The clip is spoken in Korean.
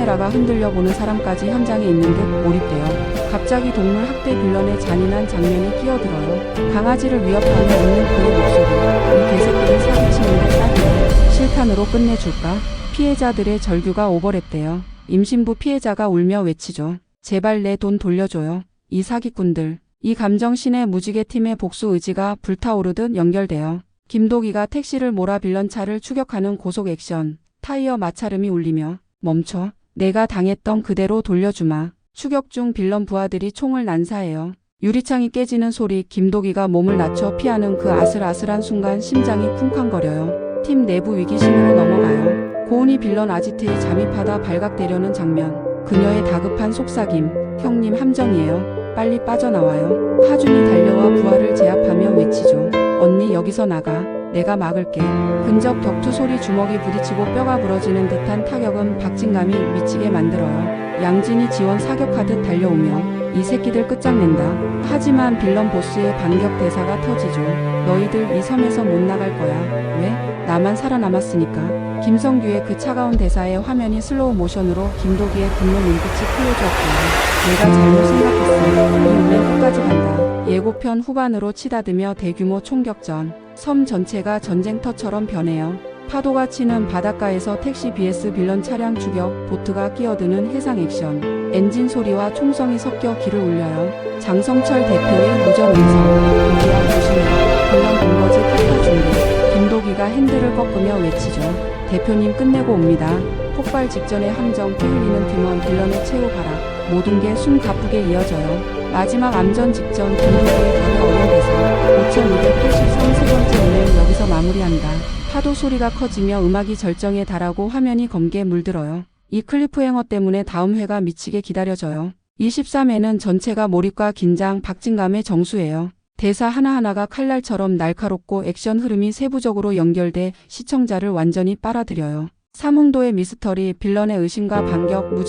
카메라가 흔들려 보는 사람까지 현장에 있는 듯 몰입돼요. 갑자기 동물 학대 빌런의 잔인한 장면이 끼어들어요. 강아지를 위협하며 웃는 그의 목소리. 이 개새끼를 사기치는데 딱이야. 실탄으로 끝내줄까? 피해자들의 절규가 오버랩돼요. 임신부 피해자가 울며 외치죠. 제발 내 돈 돌려줘요. 이 사기꾼들. 이 감정신의 무지개 팀의 복수 의지가 불타오르듯 연결돼요. 김도기가 택시를 몰아 빌런 차를 추격하는 고속 액션. 타이어 마찰음이 울리며 멈춰. 내가 당했던 그대로 돌려주마. 추격 중 빌런 부하들이 총을 난사해요. 유리창이 깨지는 소리, 김도기가 몸을 낮춰 피하는 그 아슬아슬한 순간 심장이 쿵쾅거려요. 팀 내부 위기심으로 넘어가요. 고은이 빌런 아지트에 잠입하다 발각되려는 장면. 그녀의 다급한 속삭임. 형님 함정이에요. 빨리 빠져나와요. 하준이 달려와 부하를 제압하며 여기서 나가. 내가 막을게. 근접 격투 소리 주먹이 부딪히고 뼈가 부러지는 듯한 타격은 박진감이 미치게 만들어요. 양진이 지원 사격하듯 달려오며 이 새끼들 끝장낸다. 하지만 빌런 보스의 반격 대사가 터지죠. 너희들 이 섬에서 못 나갈 거야. 왜? 나만 살아남았으니까. 김성규의 그 차가운 대사에 화면이 슬로우 모션으로 김도기의 분노 눈빛이 풀려주었고요. 내가 잘못 생각했어. 이 운명 끝까지 간다. 예고편 후반으로 치닫으며 대규모 총격전. 섬 전체가 전쟁터처럼 변해요. 파도가 치는 바닷가에서 택시 BS 빌런 차량 추격, 보트가 끼어드는 해상 액션. 엔진 소리와 총성이 섞여 귀를 울려요. 장성철 대표의 무전 음성. 도기야 조심해라. 빌런 본거지 폭파 준비. 김도기가 핸들을 꺾으며 외치죠. 대표님 끝내고 옵니다. 폭발 직전에 함정 피 흘리는 팀원 빌런의 최후 발악. 모든 게 숨 가쁘게 이어져요. 마지막 암전 직전 김도기의 어린 대사. 5283세번째 운행 여기서 마무리한다. 파도 소리가 커지며 음악이 절정에 달하고 화면이 검게 물들어요. 이 클리프행어 때문에 다음 회가 미치게 기다려져요. 23회는 전체가 몰입과 긴장, 박진감의 정수예요. 대사 하나하나가 칼날처럼 날카롭고 액션 흐름이 세부적으로 연결돼 시청자를 완전히 빨아들여요. 삼흥도의 미스터리, 빌런의 의심과 반격, 무지